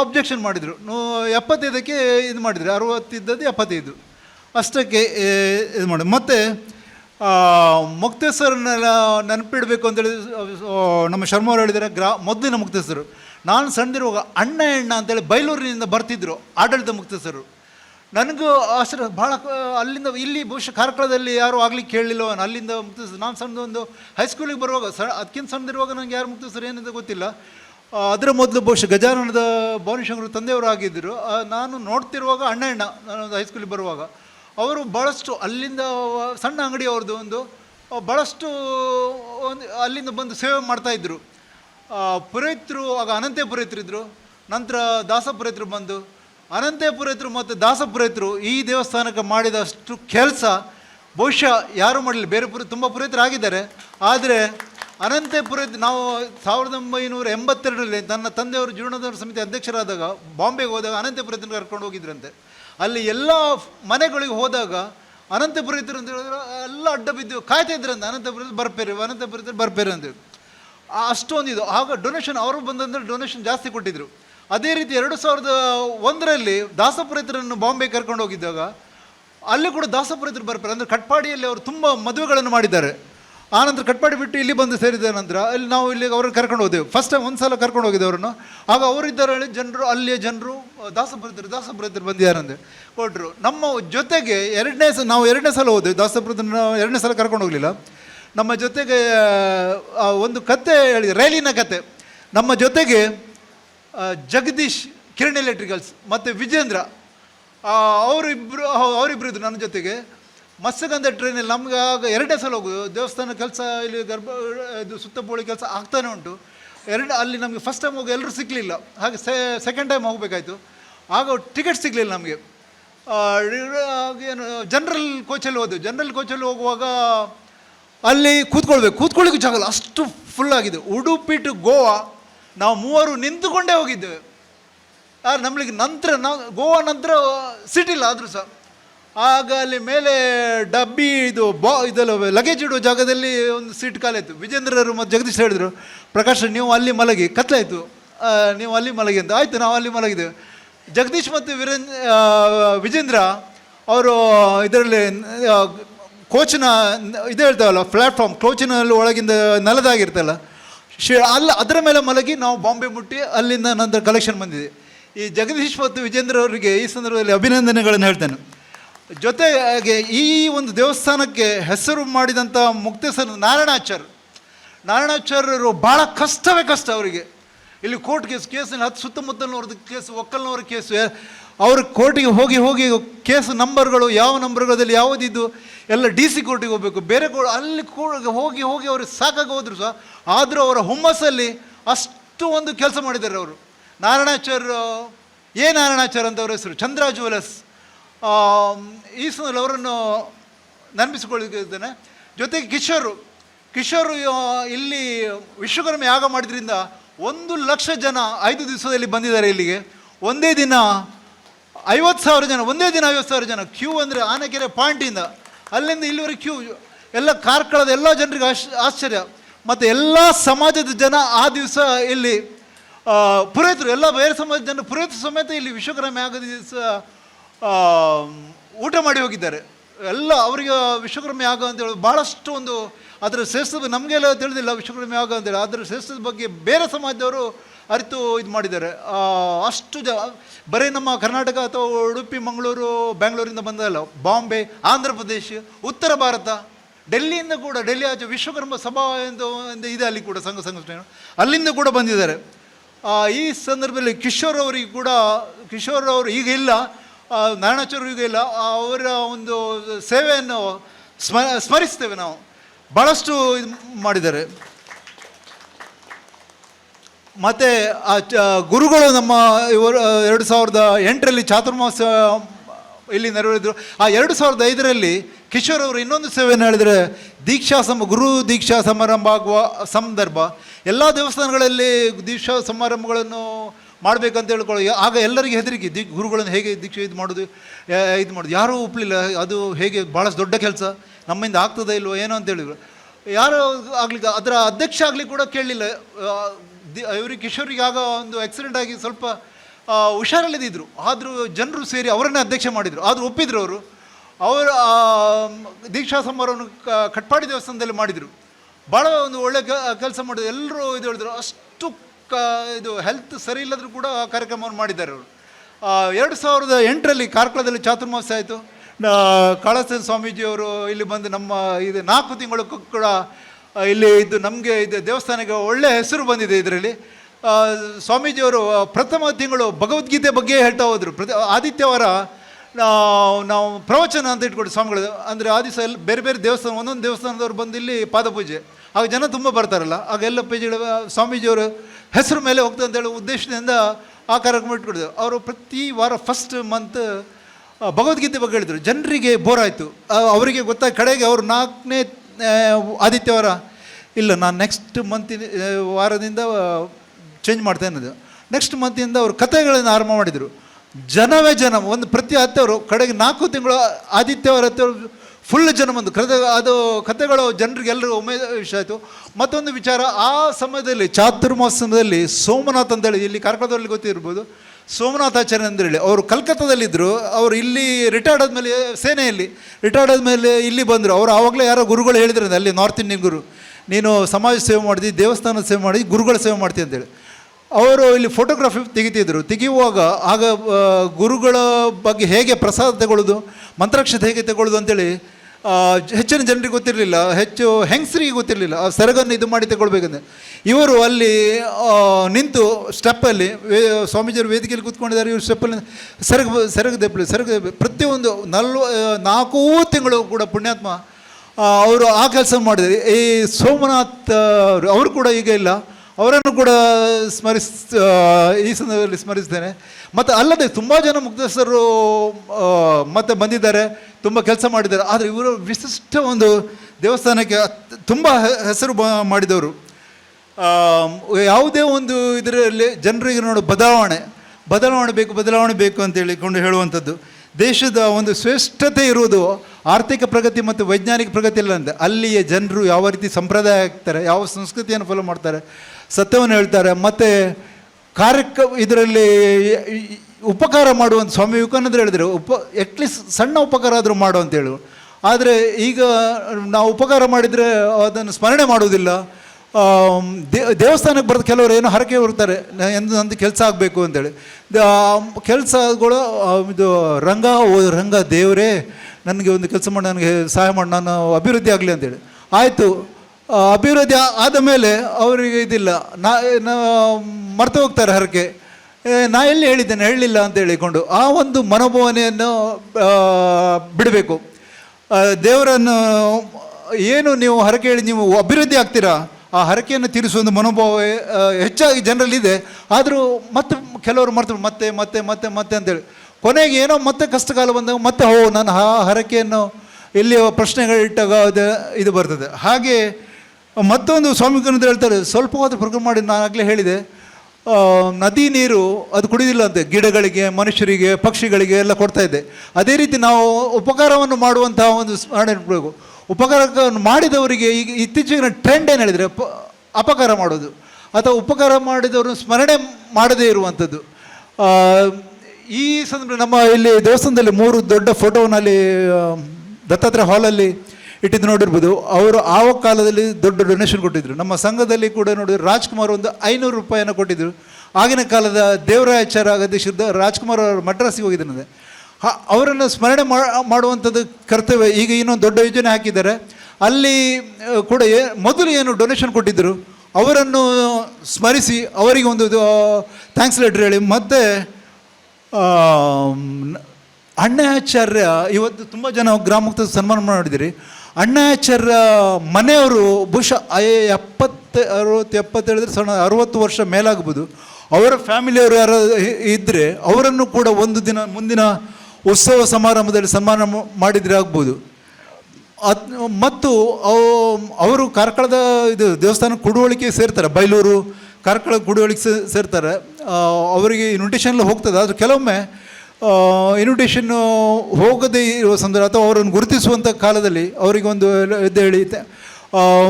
ಅಬ್ಜೆಕ್ಷನ್ ಮಾಡಿದರು. ಎಪ್ಪತ್ತೈದಕ್ಕೆ ಇದು ಮಾಡಿದರೆ. ಅರುವತ್ತಿದ್ದದ್ದು ಎಪ್ಪತ್ತೈದು. ಅಷ್ಟಕ್ಕೆ ಇದು ಮಾಡಿ ಮತ್ತು ಮುಕ್ತೇಶ್ವರನ್ನೆಲ್ಲ ನೆನಪಿಡಬೇಕು ಅಂತೇಳಿ ನಮ್ಮ ಶರ್ಮ ಅವರು ಹೇಳಿದರೆ, ಗ್ರಾ, ಮೊದಲಿನ ಮುಕ್ತೇಶ್ವರು. ನಾನು ಸಣ್ಣದಿರುವಾಗ ಅಣ್ಣ ಎಣ್ಣ ಅಂತೇಳಿ ಬೈಲೂರಿನಿಂದ ಬರ್ತಿದ್ರು ಆಡಳಿತ ಮುಕ್ತೇಶ್ವರು. ನನಗೂ ಆಶ್ರ ಭಾಳ ಅಲ್ಲಿಂದ ಇಲ್ಲಿ ಬಹುಶಃ ಕಾರ್ಕಳದಲ್ಲಿ ಯಾರು ಆಗ್ಲಿಕ್ಕೆ ಕೇಳಲಿಲ್ಲ ಅಲ್ಲಿಂದ ಮುಕ್ತ ನಾನು ಸಣ್ಣದೊಂದು ಹೈಸ್ಕೂಲಿಗೆ ಬರುವಾಗ, ಸ ಅದಕ್ಕಿಂತ ಸಣ್ಣದಿರುವಾಗ ನನಗೆ ಯಾರು ಮುಟ್ಟಿಸ್ರಿ ಏನಂತ ಗೊತ್ತಿಲ್ಲ. ಅದರ ಮೊದಲು ಬಹುಶಃ ಗಜಾನನದ ಭುವನೇಶ್ವರ ತಂದೆಯವರು ಆಗಿದ್ದರು. ನಾನು ನೋಡ್ತಿರುವಾಗ ಅಣ್ಣಣ್ಣ ನಾನೊಂದು ಹೈಸ್ಕೂಲಿಗೆ ಬರುವಾಗ, ಅವರು ಭಾಳಷ್ಟು ಅಲ್ಲಿಂದ ಸಣ್ಣ ಅಂಗಡಿ ಅವ್ರದ್ದು ಒಂದು ಭಾಳಷ್ಟು ಒಂದು, ಅಲ್ಲಿಂದ ಬಂದು ಸೇವೆ ಮಾಡ್ತಾಯಿದ್ರು ಪುರೋಹಿತರು, ಆಗ ಅನಂತೆ ಪುರೋಹಿತರಿದ್ದರು ನಂತರ ದಾಸ ಪುರೋಹಿತರು ಬಂದು ಅನಂತೆ ಪುರೋಹಿತರು ಮತ್ತು ದಾಸ ಪುರೋಹಿತರು ಈ ದೇವಸ್ಥಾನಕ್ಕೆ ಮಾಡಿದಷ್ಟು ಕೆಲಸ. ಬಹುಶಃ ಯಾರೂ ಮಾಡಲಿಲ್ಲ, ಬೇರೆ ಪುರ, ತುಂಬ ಪುರೋಹಿತರಾಗಿದ್ದಾರೆ. ಆದರೆ ಅನಂತೆ ನಾವು ಸಾವಿರದ ಒಂಬೈನೂರ ಎಂಬತ್ತೆರಡರಲ್ಲಿ ನನ್ನ ತಂದೆಯವರು ಜೀರ್ಣೋದ್ಧಾರ ಸಮಿತಿ ಅಧ್ಯಕ್ಷರಾದಾಗ ಬಾಂಬೆಗೆ ಹೋದಾಗ ಅನಂತೆ ಕರ್ಕೊಂಡು ಹೋಗಿದ್ರಂತೆ. ಅಲ್ಲಿ ಎಲ್ಲ ಮನೆಗಳಿಗೆ ಹೋದಾಗ ಅನಂತ ಪುರೋಹಿತರು ಅಂತ ಹೇಳಿದ್ರೆ ಎಲ್ಲ ಅಡ್ಡ ಬಿದ್ದು ಕಾಯ್ತಾ ಇದ್ರಂತೆ. ಅನಂತ ಪುರೋಹಿತ ಬರ್ಪೇರಿ ಅನಂತ ಪುರೋಹಿತರು ಅಷ್ಟೊಂದಿದು ಆಗ ಡೊನೇಷನ್ ಅವರು ಬಂದಂದ್ರೆ ಡೊನೇಷನ್ ಜಾಸ್ತಿ ಕೊಟ್ಟಿದ್ರು. ಅದೇ ರೀತಿ ಎರಡು ಸಾವಿರದ ಒಂದರಲ್ಲಿ ದಾಸಪುರೇತರನ್ನು ಬಾಂಬೆ ಕರ್ಕೊಂಡು ಹೋಗಿದ್ದಾಗ ಅಲ್ಲಿ ಕೂಡ ದಾಸಪುರೇತರು ಬರ್ತಾರೆ. ಅಂದರೆ ಕಟ್ಪಾಡಿಯಲ್ಲಿ ಅವರು ತುಂಬ ಮದುವೆಗಳನ್ನು ಮಾಡಿದ್ದಾರೆ. ಆನಂತರ ಕಟ್ಪಾಡಿ ಬಿಟ್ಟು ಇಲ್ಲಿ ಬಂದು ಸೇರಿದ ನಂತರ ಅಲ್ಲಿ ನಾವು ಇಲ್ಲಿ ಅವ್ರನ್ನ ಕರ್ಕೊಂಡು ಹೋದೆವು. ಫಸ್ಟ್ ಟೈಮ್ ಒಂದು ಸಲ ಕರ್ಕೊಂಡು ಹೋಗಿದ್ದೆ ಅವರನ್ನು. ಆಗ ಅವರಿದ್ದಾರೆ ಹೇಳಿ ಜನರು, ಅಲ್ಲಿಯ ಜನರು ದಾಸಪುರೋಹಿತರು ಬಂದಿದ್ದಾರೆ ಬಂದಿದ್ದಾರಂತೆ ಕೊಟ್ಟರು ನಮ್ಮ ಜೊತೆಗೆ ಎರಡನೇ ಸಲ ನಾವು ಎರಡನೇ ಸಲ ಹೋದೆವು. ದಾಸಪುರೋಹಿತರನ್ನ ಎರಡನೇ ಸಲ ಕರ್ಕೊಂಡು ಹೋಗಲಿಲ್ಲ. ನಮ್ಮ ಜೊತೆಗೆ ಒಂದು ಕತೆ ಹೇಳಿ ರೈಲಿನ ಕತೆ. ನಮ್ಮ ಜೊತೆಗೆ ಜಗದೀಶ್ ಕಿರಣ್ ಎಲೆಕ್ಟ್ರಿಕಲ್ಸ್ ಮತ್ತು ವಿಜೇಂದ್ರ ಅವರಿಬ್ಬರು ಅವರಿಬ್ಬರು ಇದ್ರು ನನ್ನ ಜೊತೆಗೆ. ಮತ್ಸ್ಯಗಂಧ ಟ್ರೈನಲ್ಲಿ ನಮ್ಗೆ ಆಗ ಎರಡನೇ ಸಲ ಹೋಗೋದು. ದೇವಸ್ಥಾನ ಕೆಲಸ ಇಲ್ಲಿ ಗರ್ಭ, ಇದು ಸುತ್ತಬೋಳಿ ಕೆಲಸ ಆಗ್ತಾನೆ ಉಂಟು. ಎರಡು, ಅಲ್ಲಿ ನಮಗೆ ಫಸ್ಟ್ ಟೈಮ್ ಹೋಗಿ ಎಲ್ಲರೂ ಸಿಗಲಿಲ್ಲ ಹಾಗೆ ಸೆಕೆಂಡ್ ಟೈಮ್ ಹೋಗಬೇಕಾಯ್ತು. ಆಗ ಟಿಕೆಟ್ ಸಿಗಲಿಲ್ಲ ನಮಗೆ. ಏನು ಜನರಲ್ ಕೋಚಲ್ಲಿ ಹೋದೆವು ಜನರಲ್ ಕೋಚಲ್ಲಿ ಹೋಗುವಾಗ ಅಲ್ಲಿ ಕೂತ್ಕೊಳ್ಬೇಕು. ಕೂತ್ಕೊಳ್ಳಿಕ್ಕೆ ಜಾಗಲ್ಲ. ಅಷ್ಟು ಫುಲ್ ಆಗಿದೆ. ಉಡುಪಿ ಟು ಗೋವಾ ನಾವು ಮೂವರು ನಿಂತುಕೊಂಡೇ ಹೋಗಿದ್ದೇವೆ. ಆದರೆ ನಮ್ಮಳಿಗೆ ನಂತರ ನಾವು ಗೋವಾ ನಂತರ ಸಿಟಿಲ್ಲ ಆದರೂ ಸಹ. ಆಗ ಅಲ್ಲಿ ಮೇಲೆ ಡಬ್ಬಿ ಇದು ಬಾ ಇದೆಲ್ಲ ಲಗೇಜ್ ಇಡುವ ಜಾಗದಲ್ಲಿ ಒಂದು ಸೀಟ್ ಖಾಲಿಯಾಯಿತು ವಿಜೇಂದ್ರರು ಮತ್ತು ಜಗದೀಶ್ ಹೇಳಿದರು, ಪ್ರಕಾಶ್ ನೀವು ಅಲ್ಲಿ ಮಲಗಿ ಕತ್ಲಾಯಿತು ನೀವು ಅಲ್ಲಿ ಮಲಗಿ ಅಂತ. ಆಯಿತು, ನಾವು ಅಲ್ಲಿ ಮಲಗಿದ್ದೇವೆ. ಜಗದೀಶ್ ಮತ್ತು ವೀರೇಂದ್ರ ವಿಜೇಂದ್ರ ಅವರು ಇದರಲ್ಲಿ ಕೋಚಿನ ಇದು ಹೇಳ್ತಾವಲ್ಲ ಪ್ಲ್ಯಾಟ್ಫಾರ್ಮ್ ಕೋಚಿನಲ್ಲಿ ಒಳಗಿಂದ ನೆಲದಾಗಿರ್ತಲ್ಲ. ಶಿ, ಅಲ್ಲ, ಅದರ ಮೇಲೆ ಮಲಗಿ ನಾವು ಬಾಂಬೆ ಮುಟ್ಟಿ ಅಲ್ಲಿಂದ ನಂತರ ಕಲೆಕ್ಷನ್ ಬಂದಿದೆ. ಈ ಜಗದೀಶ್ ಮತ್ತು ವಿಜೇಂದ್ರ ಅವರಿಗೆ ಈ ಸಂದರ್ಭದಲ್ಲಿ ಅಭಿನಂದನೆಗಳನ್ನು ಹೇಳ್ತೇನೆ. ಜೊತೆಗೆ ಈ ಒಂದು ದೇವಸ್ಥಾನಕ್ಕೆ ಹೆಸರು ಮಾಡಿದಂಥ ಮುಕ್ತೇಶ್ವರ ನಾರಾಯಣಾಚಾರ್ಯರು ನಾರಾಯಣಾಚಾರ್ಯರು ಭಾಳ ಕಷ್ಟವೇ ಕಷ್ಟ ಅವರಿಗೆ. ಇಲ್ಲಿ ಕೋರ್ಟ್ ಕೇಸ್ ಕೇಸಿನ ಹತ್ತು ಸುತ್ತಮುತ್ತಲಿನವ್ರದ್ದು ಕೇಸು ಒಕ್ಕಲ್ನವ್ರ ಕೇಸು ಅವರು ಕೋರ್ಟಿಗೆ ಹೋಗಿ ಹೋಗಿ ಕೇಸ್ ನಂಬರ್ಗಳು ಯಾವ ನಂಬರ್ಗಳಲ್ಲಿ ಯಾವುದಿದ್ದು ಎಲ್ಲ ಡಿ ಸಿ ಕೋರ್ಟಿಗೆ ಹೋಗಬೇಕು. ಬೇರೆ ಕೋ ಅಲ್ಲಿ ಹೋಗಿ ಹೋಗಿ ಅವ್ರಿಗೆ ಸಾಕಾಗಿ ಹೋದ್ರು ಸಹ ಆದರೂ ಅವರ ಹುಮ್ಮಸ್ಸಲ್ಲಿ ಅಷ್ಟು ಒಂದು ಕೆಲಸ ಮಾಡಿದ್ದಾರೆ ಅವರು. ನಾರಾಯಣಾಚಾರ್ಯ ಎ ನಾರಾಯಣಾಚಾರ್ಯ ಅಂತ ಅವರ ಹೆಸರು ಚಂದ್ರ ಜುವೆಲರ್ಸ್ ಆ, ಈ ಸಂದರ್ಭದಲ್ಲಿ ಅವರನ್ನು ನೆನಪಿಸಿಕೊಳ್ಳಿದ್ದೇನೆ ಜೊತೆಗೆ ಕಿಶೋರು ಕಿಶೋರು ಇಲ್ಲಿ ವಿಶ್ವಕರ್ಮ ಯಾಗ ಮಾಡಿದ್ರಿಂದ ಒಂದು ಲಕ್ಷ ಜನ ಐದು ದಿವಸದಲ್ಲಿ ಬಂದಿದ್ದಾರೆ ಇಲ್ಲಿಗೆ. ಒಂದೇ ದಿನ ಐವತ್ತು ಸಾವಿರ ಜನ, ಒಂದೇ ದಿನ ಐವತ್ತು ಸಾವಿರ ಜನ ಕ್ಯೂ ಅಂದರೆ ಆನೆಕೆರೆ ಪಾಯಿಂಟಿಂದ ಅಲ್ಲಿಂದ ಇಲ್ಲಿವರೆಗೆ ಕ್ಯೂ ಎಲ್ಲ ಕಾರ್ಕಳದ ಎಲ್ಲ ಜನರಿಗೆ ಆಶ್, ಆಶ್ಚರ್ಯ. ಮತ್ತು ಎಲ್ಲ ಸಮಾಜದ ಜನ ಆ ದಿವಸ ಇಲ್ಲಿ ಪುರೋಹಿತರು, ಎಲ್ಲ ಬೇರೆ ಸಮಾಜದ ಜನ ಪುರೋಹಿತ ಸಮೇತ ಇಲ್ಲಿ ವಿಶ್ವಕರ್ಮ ಯಾಗದ ದಿವಸ ಊಟ ಮಾಡಿ ಹೋಗಿದ್ದಾರೆ. ಎಲ್ಲ ಅವರಿಗೆ ವಿಶ್ವಕರ್ಮ ಯಾಗ ಅಂತ ಹೇಳಿ ಭಾಳಷ್ಟು ಒಂದು, ಅದರ ಶ್ರೇಷ್ಠದ ನಮಗೆಲ್ಲ ತಿಳಿದಿಲ್ಲ ವಿಶ್ವಕರ್ಮ ಯಾಗ ಅಂತೇಳಿ ಅದರ ಶ್ರೇಷ್ಠದ ಬಗ್ಗೆ ಬೇರೆ ಸಮಾಜದವರು ಅರಿತು ಇದು ಮಾಡಿದ್ದಾರೆ. ಅಷ್ಟು ಜ, ಬರೀ ನಮ್ಮ ಕರ್ನಾಟಕ ಅಥವಾ ಉಡುಪಿ, ಮಂಗಳೂರು ಬೆಂಗಳೂರಿಂದ ಬಂದಲ್ಲ ಬಾಂಬೆ, ಆಂಧ್ರ ಪ್ರದೇಶ, ಉತ್ತರ ಭಾರತ, ಡೆಲ್ಲಿಯಿಂದ ಕೂಡ, ಡೆಲ್ಲಿ ಆಚೆ ವಿಶ್ವಕರ್ಮ ಸಭಾ ಎಂದು ಇದೆ ಅಲ್ಲಿ ಕೂಡ ಸಂಘ ಸಂಘಟನೆ. ಅಲ್ಲಿಂದ ಕೂಡ ಬಂದಿದ್ದಾರೆ. ಈ ಸಂದರ್ಭದಲ್ಲಿ ಕಿಶೋರ್ ಅವರಿಗೆ ಕೂಡ, ಕಿಶೋರ್ ಅವರು ಈಗ ಇಲ್ಲ ನಾರಾಯಣಾಚಾರ್ಯ ಈಗ ಇಲ್ಲ ಅವರ ಒಂದು ಸೇವೆಯನ್ನು ಸ್ಮ, ಸ್ಮರಿಸ್ತೇವೆ ನಾವು. ಭಾಳಷ್ಟು ಇದು ಮಾಡಿದ್ದಾರೆ. ಮತ್ತು ಆ ಚ, ಗುರುಗಳು ನಮ್ಮ ಇವರು ಎರಡು ಸಾವಿರದ ಎಂಟರಲ್ಲಿ ಚಾತುರ್ಮಾಸ, ಇಲ್ಲಿ ನೆರವೇರಿದ್ರು. ಆ ಎರಡು ಸಾವಿರದ ಐದರಲ್ಲಿ ಕಿಶೋರ್ ಅವರು ಇನ್ನೊಂದು ಸೇವೆಯನ್ನು ಹೇಳಿದರೆ, ದೀಕ್ಷಾ ಸಮ, ಗುರು ದೀಕ್ಷಾ ಸಮಾರಂಭ ಆಗುವ ಸಂದರ್ಭ. ಎಲ್ಲ ದೇವಸ್ಥಾನಗಳಲ್ಲಿ ದೀಕ್ಷಾ ಸಮಾರಂಭಗಳನ್ನು ಮಾಡಬೇಕಂತ ಹೇಳ್ಕೊಳ್ಳೋ ಆಗ ಎಲ್ಲರಿಗೆ ಹೆದರಿಕೆ, ದಿ, ಗುರುಗಳನ್ನು ಹೇಗೆ ದೀಕ್ಷೆ ಇದು ಮಾಡೋದು ಇದು ಮಾಡೋದು. ಯಾರೂ ಒಪ್ಪಲಿಲ್ಲ ಅದು ಹೇಗೆ ಭಾಳಷ್ಟು ದೊಡ್ಡ ಕೆಲಸ, ನಮ್ಮಿಂದ ಆಗ್ತದೆ ಇಲ್ವೋ ಏನೋ ಅಂತ ಹೇಳಿದ್ರು. ಯಾರು ಆಗಲಿ ಅದರ ಅಧ್ಯಕ್ಷ ಆಗಲಿ ಕೂಡ ಕೇಳಲಿಲ್ಲ ಇವ್ರಿಗೆ ಕಿಶೋರಿಗೆ ಆಗ ಒಂದು ಆಕ್ಸಿಡೆಂಟ್ ಆಗಿ ಸ್ವಲ್ಪ ಆ, ಆದರೂ ಜನರು ಸೇರಿ ಅವರನ್ನೇ ಅಧ್ಯಕ್ಷ ಮಾಡಿದರು. ಆದರೂ ಒಪ್ಪಿದ್ರು ಅವರು. ಅವರು ದೀಕ್ಷಾ ಸಮಾರೋಹವನ್ನು ಕಟ್ಪಾಡಿ ದೇವಸ್ಥಾನದಲ್ಲಿ ಮಾಡಿದರು. ಭಾಳ ಒಂದು ಒಳ್ಳೆ ಕೆಲಸ ಮಾಡಿದ್ರು. ಎಲ್ಲರೂ ಇದು ಹೇಳಿದ್ರು. ಅಷ್ಟು ಕ ಇದು ಹೆಲ್ತ್ ಸರಿ ಇಲ್ಲದರೂ ಕೂಡ ಆ ಕಾರ್ಯಕ್ರಮವನ್ನು ಮಾಡಿದ್ದಾರೆ ಅವರು. ಎರಡು ಸಾವಿರದ ಎಂಟರಲ್ಲಿ ಕಾರ್ಕಳದಲ್ಲಿ ಚಾತುರ್ಮಾಸ ಆಯಿತು. ಕಾಳಸೇನ ಸ್ವಾಮೀಜಿಯವರು ಇಲ್ಲಿ ಬಂದು ನಮ್ಮ ಇದು ನಾಲ್ಕು ತಿಂಗಳು ಕೂಡ ಇಲ್ಲಿ ಇದು ನಮಗೆ ಇದು ದೇವಸ್ಥಾನಕ್ಕೆ ಒಳ್ಳೆಯ ಹೆಸರು ಬಂದಿದೆ ಇದರಲ್ಲಿ. ಸ್ವಾಮೀಜಿಯವರು ಪ್ರಥಮ ತಿಂಗಳು ಭಗವದ್ಗೀತೆ ಬಗ್ಗೆ ಹೇಳ್ತಾ ಹೋದರು. ಪ್ರತಿ, ಆದಿತ್ಯವಾರ ನಾವು ಪ್ರವಚನ ಅಂತ ಇಟ್ಕೊಂಡು ಸ್ವಾಮಿಗಳು, ಅಂದರೆ ಆ ದಿವಸ ಬೇರೆ ಬೇರೆ ದೇವಸ್ಥಾನ, ಒಂದೊಂದು ದೇವಸ್ಥಾನದವ್ರು ಬಂದು ಇಲ್ಲಿ ಪಾದಪೂಜೆ. ಆಗ ಜನ ತುಂಬ ಬರ್ತಾರಲ್ಲ, ಆಗ ಎಲ್ಲ ಪೇಜಿಗಳು ಸ್ವಾಮೀಜಿಯವರು ಹೆಸರು ಮೇಲೆ ಹೋಗ್ತದೆ ಅಂತೇಳಿ ಉದ್ದೇಶದಿಂದ ಆ ಕಾರ್ಯಕ್ರಮ ಇಟ್ಕೊಡಿದ್ರು ಅವರು ಪ್ರತಿ ವಾರ ಫಸ್ಟ್ ಮಂತ್ ಭಗವದ್ಗೀತೆ ಬಗ್ಗೆ ಹೇಳಿದರು. ಜನರಿಗೆ ಬೋರ್ ಆಯಿತು. ಅವರಿಗೆ ಗೊತ್ತಾಗ ಕಡೆಗೆ ಅವರು ನಾಲ್ಕನೇ ಆದಿತ್ಯವಾರ ಇಲ್ಲ, ನಾನು ನೆಕ್ಸ್ಟ್ ಮಂತ್ ವಾರದಿಂದ ಚೇಂಜ್ ಮಾಡ್ತೇನೆ ಅದು ನೆಕ್ಸ್ಟ್ ಮಂತಿಂದ ಅವರು ಕಥೆಗಳನ್ನು ಆರಂಭ ಮಾಡಿದರು. ಜನವೇ ಜನ, ಒಂದು ಪ್ರತಿ ಹತ್ತವರು, ಕಡೆಗೆ ನಾಲ್ಕು ತಿಂಗಳು ಆದಿತ್ಯವಾರ ಹತ್ತವರು ಫುಲ್ ಜನ ಬಂದು ಕತೆ ಅದು ಕಥೆಗಳು ಜನರಿಗೆ ಎಲ್ಲರಿಗೂ ಒಮ್ಮೆ ವಿಷಯ ಆಯಿತು. ಮತ್ತೊಂದು ವಿಚಾರ, ಆ ಸಮಯದಲ್ಲಿ ಚಾತುರ್ಮಾಸದಲ್ಲಿ ಸೋಮನಾಥ್ ಅಂತೇಳಿ ಇಲ್ಲಿ ಕಾರ್ಕಳದಲ್ಲಿ ಗೊತ್ತಿರ್ಬೋದು. ಸೋಮನಾಥಾಚಾರ್ಯ ಅಂತೇಳಿ ಅವರು ಕಲ್ಕತ್ತಾದಲ್ಲಿದ್ದರು ಅವರು ಇಲ್ಲಿ ರಿಟೈರ್ಡ್ ಆದಮೇಲೆ, ಸೇನೆಯಲ್ಲಿ ರಿಟೈರ್ಡ್ ಆದಮೇಲೆ ಇಲ್ಲಿ ಬಂದರು. ಅವರು ಆವಾಗಲೇ ಯಾರೋ ಗುರುಗಳು ಹೇಳಿದ್ರು ಅಲ್ಲಿ ನಾರ್ತ್ ಇಂಡಿಯನ್ ಗುರು, ನೀನು ಸಮಾಜ ಸೇವೆ ಮಾಡಿದ್ವಿ ದೇವಸ್ಥಾನ ಸೇವೆ ಮಾಡಿ ಗುರುಗಳ ಸೇವೆ ಮಾಡ್ತೀನಿ ಅಂತೇಳಿ ಅವರು ಇಲ್ಲಿ ಫೋಟೋಗ್ರಫಿ ತೆಗಿತಿದ್ರು. ತೆಗೆಯುವಾಗ ಆಗ ಗುರುಗಳ ಬಗ್ಗೆ ಹೇಗೆ ಪ್ರಸಾದ ತಗೊಳ್ಳೋದು ಮಂತ್ರಾಕ್ಷತೆ ಹೇಗೆ ತಗೊಳ್ಳೋದು ಅಂತೇಳಿ ಹೆಚ್ಚಿನ ಜನರಿಗೆ ಗೊತ್ತಿರಲಿಲ್ಲ, ಹೆಚ್ಚು ಹೆಂಗಸರಿಗೆ ಗೊತ್ತಿರಲಿಲ್ಲ ಸೆರಗನ್ನು ಇದು ಮಾಡಿ ತಗೊಳ್ಬೇಕಂದ್ರೆ ಇವರು ಅಲ್ಲಿ ನಿಂತು ಸ್ಟೆಪ್ಪಲ್ಲಿ ವೇ, ಸ್ವಾಮೀಜಿಯವರು ವೇದಿಕೆಯಲ್ಲಿ ಕೂತ್ಕೊಂಡಿದ್ದಾರೆ, ಇವರು ಸ್ಟೆಪ್ಪಲ್ಲಿ ಸರಗ ಸರಗ ಸೆರಗು ದೆಪ್ಪಲಿ ಪ್ರತಿಯೊಂದು ನಲ್ವ ನಾಲ್ಕೂ ತಿಂಗಳು ಕೂಡ ಪುಣ್ಯಾತ್ಮ ಅವರು ಆ ಕೆಲಸ ಮಾಡಿದ್ದಾರೆ. ಈ ಸೋಮನಾಥ್ ಅವರು ಅವರು ಕೂಡ ಈಗ ಇಲ್ಲ. ಅವರನ್ನು ಕೂಡ ಸ್ಮರಿಸ್ ಈ ಸಂದರ್ಭದಲ್ಲಿ ಸ್ಮರಿಸ್ತೇನೆ. ಮತ್ತು ಅಲ್ಲದೆ ತುಂಬ ಜನ ಮುಗ್ಧಸ್ಥರು ಮತ್ತೆ ಬಂದಿದ್ದಾರೆ, ತುಂಬ ಕೆಲಸ ಮಾಡಿದ್ದಾರೆ. ಆದರೆ ಇವರು ವಿಶಿಷ್ಟ ಒಂದು ದೇವಸ್ಥಾನಕ್ಕೆ ತುಂಬ ಹೆಸರು ಮಾಡಿದವರು. ಯಾವುದೇ ಒಂದು ಇದರಲ್ಲಿ ಜನರಿಗೆ ನೋಡು, ಬದಲಾವಣೆ ಬದಲಾವಣೆ ಬೇಕು ಬದಲಾವಣೆ ಬೇಕು ಅಂತ ಹೇಳಿಕೊಂಡು ಹೇಳುವಂಥದ್ದು. ದೇಶದ ಒಂದು ಶ್ರೇಷ್ಠತೆ ಇರುವುದು ಆರ್ಥಿಕ ಪ್ರಗತಿ ಮತ್ತು ವೈಜ್ಞಾನಿಕ ಪ್ರಗತಿ ಇಲ್ಲ ಅಂತ ಅಲ್ಲಿಯ ಜನರು ಯಾವ ರೀತಿ ಸಂಪ್ರದಾಯ ಆಗ್ತಾರೆ, ಯಾವ ಸಂಸ್ಕೃತಿಯನ್ನು ಫಾಲೋ ಮಾಡ್ತಾರೆ, ಸತ್ಯವನ್ನು ಹೇಳ್ತಾರೆ, ಮತ್ತು ಕಾರ್ಯಕ್ರ ಇದರಲ್ಲಿ ಉಪಕಾರ ಮಾಡುವಂಥ ಸ್ವಾಮಿ ವಿವೇಕಾನಂದ ಹೇಳಿದರು, ಉಪ ಅಟ್ಲೀಸ್ಟ್ ಸಣ್ಣ ಉಪಕಾರ ಆದರೂ ಮಾಡು ಅಂತೇಳು ಆದರೆ ಈಗ ನಾವು ಉಪಕಾರ ಮಾಡಿದರೆ ಅದನ್ನು ಸ್ಮರಣೆ ಮಾಡುವುದಿಲ್ಲ. ದೇವಸ್ಥಾನಕ್ಕೆ ಬರೋದು ಕೆಲವರು ಏನೋ ಹರಕೆ ಹೊರ್ತಾರೆ ಎಂದು ನಂದು ಕೆಲಸ ಆಗಬೇಕು ಅಂತೇಳಿ ಕೆಲಸಗಳು ಇದು ರಂಗ, ಓ, ರಂಗ ದೇವರೇ ನನಗೆ ಒಂದು ಕೆಲಸ ಮಾಡಿ, ನನಗೆ ಸಹಾಯ ಮಾಡಿ, ನಾನು ಅಭಿವೃದ್ಧಿ ಆಗಲಿ ಅಂತೇಳಿ. ಆಯಿತು ಅಭಿವೃದ್ಧಿ ಆದ ಮೇಲೆ ಅವರಿಗೆ ಇದಿಲ್ಲ. ನಾ ಮರ್ತು ಹೋಗ್ತಾರೆ ಹರಕೆ. ನಾ ಎಲ್ಲಿ ಹೇಳಿದ್ದೇನೆ, ಹೇಳಲಿಲ್ಲ ಅಂತ ಹೇಳಿಕೊಂಡು ಆ ಒಂದು ಮನೋಭಾವನೆಯನ್ನು ಬಿಡಬೇಕು. ದೇವರನ್ನು, ಏನು ನೀವು ಹರಕೆ ಹೇಳಿ ನೀವು ಅಭಿವೃದ್ಧಿ ಆಗ್ತೀರಾ? ಆ ಹರಕೆಯನ್ನು ತೀರಿಸುವ ಒಂದು ಮನೋಭಾವ ಹೆಚ್ಚಾಗಿ ಜನರಲ್ಲಿದೆ ಆದರೂ ಮತ್ತೆ ಕೆಲವರು ಮರ್ತು, ಮತ್ತೆ ಮತ್ತೆ ಮತ್ತೆ ಮತ್ತೆ ಅಂತೇಳಿ. ಕೊನೆಗೆ ಏನೋ ಮತ್ತೆ ಕಷ್ಟಕಾಲ ಬಂದಾಗ ಮತ್ತೆ ಹೋ ನಾನು ಆ ಹರಕೆಯನ್ನು ಎಲ್ಲಿ ಪ್ರಶ್ನೆಗಳಿಟ್ಟಾಗ ಅದು ಇದು ಬರ್ತದೆ. ಹಾಗೆ ಮತ್ತೊಂದು ಸ್ವಾಮಿ ವಿವೇಕಾನಂದರು ಹೇಳ್ತಾರೆ, ಸ್ವಲ್ಪ ಹೊತ್ತು ಪ್ರೋಗ್ರಾಮ್ ಮಾಡಿ ನಾನು ಆಗಲೇ ಹೇಳಿದೆ ನದಿ ನೀರು ಅದು ಕುಡಿದಿಲ್ಲ ಅಂತೆ, ಗಿಡಗಳಿಗೆ, ಮನುಷ್ಯರಿಗೆ, ಪಕ್ಷಿಗಳಿಗೆ ಎಲ್ಲ ಕೊಡ್ತಾ ಇದೆ. ಅದೇ ರೀತಿ ನಾವು ಉಪಕಾರವನ್ನು ಮಾಡುವಂತಹ ಒಂದು ಸ್ಮರಣೆ ಇಟ್ಬೇಕು ಉಪಕಾರವನ್ನು ಮಾಡಿದವರಿಗೆ ಈಗ ಇತ್ತೀಚಿನ ಟ್ರೆಂಡ್ ಏನು ಹೇಳಿದರೆ ಅಪಕಾರ ಮಾಡೋದು. ಅಥವಾ ಉಪಕಾರ ಮಾಡಿದವರು ಸ್ಮರಣೆ ಮಾಡದೇ ಇರುವಂಥದ್ದು. ಈ ಸಂದರ್ಭ ನಮ್ಮ ಇಲ್ಲಿ ದೇವಸ್ಥಾನದಲ್ಲಿ ಮೂರು ದೊಡ್ಡ ಫೋಟೋನಲ್ಲಿ ದತ್ತಾತ್ರೇಯ ಹಾಲಲ್ಲಿ ಇಟ್ಟಿದ್ದು ನೋಡಿರ್ಬೋದು. ಅವರು ಆ ಕಾಲದಲ್ಲಿ ದೊಡ್ಡ ಡೊನೇಷನ್ ಕೊಟ್ಟಿದ್ದರು ನಮ್ಮ ಸಂಘದಲ್ಲಿ ಕೂಡ ನೋಡಿದ್ರು ರಾಜ್ಕುಮಾರ್ ಒಂದು ಐನೂರು ರೂಪಾಯಿಯನ್ನು ಕೊಟ್ಟಿದ್ದರು ಆಗಿನ ಕಾಲದ ದೇವರಾಚಾರ ಅಧ್ಯಕ್ಷದ ರಾಜ್ಕುಮಾರ್ ಅವರು ಮಡ್ರಾಸಿಗೆ ಹೋಗಿದ್ದಾನೆ ಅವರನ್ನು ಸ್ಮರಣೆ ಮಾಡುವಂಥದ್ದು ಕರ್ತವ್ಯ. ಈಗ ಇನ್ನೊಂದು ದೊಡ್ಡ ಯೋಜನೆ ಹಾಕಿದ್ದಾರೆ. ಅಲ್ಲಿ ಕೂಡ ಏ, ಮೊದಲು ಏನು ಡೊನೇಷನ್ ಕೊಟ್ಟಿದ್ದರು ಅವರನ್ನು ಸ್ಮರಿಸಿ ಅವರಿಗೆ ಒಂದು ಥ್ಯಾಂಕ್ಸ್ ಲೆಟ್ರ್ ಹೇಳಿ. ಮತ್ತು ಅಣ್ಣಾಚಾರ್ಯ, ಇವತ್ತು ತುಂಬ ಜನ ಗ್ರಾಮಕ್ಕೆ ಸನ್ಮಾನ ಮಾಡಿದಿರಿ ಅಣ್ಣಾಚಾರ್ಯ ಮನೆಯವರು ಬಹುಶಃ ಎಪ್ಪತ್ತು, ಅರವತ್ತು ಎಪ್ಪತ್ತೇಳಿದ್ರೆ ಸಣ್ಣ ಅರವತ್ತು ವರ್ಷ ಮೇಲಾಗ್ಬೋದು. ಅವರ ಫ್ಯಾಮಿಲಿಯವರು ಯಾರು ಇದ್ದರೆ ಅವರನ್ನು ಕೂಡ ಒಂದು ದಿನ, ಮುಂದಿನ ಉತ್ಸವ ಸಮಾರಂಭದಲ್ಲಿ ಸನ್ಮಾನ ಮಾಡಿದರೆ ಆಗ್ಬೋದು. ಅದ್, ಮತ್ತು ಅವ್- ಅವರು ಕಾರ್ಕಳದ ಇದು ದೇವಸ್ಥಾನ ಕುಡುವಳಿಕೆ ಸೇರ್ತಾರೆ, ಬೈಲೂರು ಕಾರ್ಕಳ ಗುಡಿಯೊಳಗೆ ಸೇರ್ತಾರೆ. ಅವರಿಗೆ ಇನ್ವಿಟೇಷನ್ ಹೋಗ್ತದೆ. ಆದರೆ ಕೆಲವೊಮ್ಮೆ ಇನ್ವಿಟೇಷನ್ ಹೋಗದೇ ಇರುವ ಸಂದರ್ಭ ಅಥವಾ ಅವರನ್ನು ಗುರುತಿಸುವಂಥ ಕಾಲದಲ್ಲಿ ಅವರಿಗೆ ಒಂದು ಇದು ಹೇಳಿ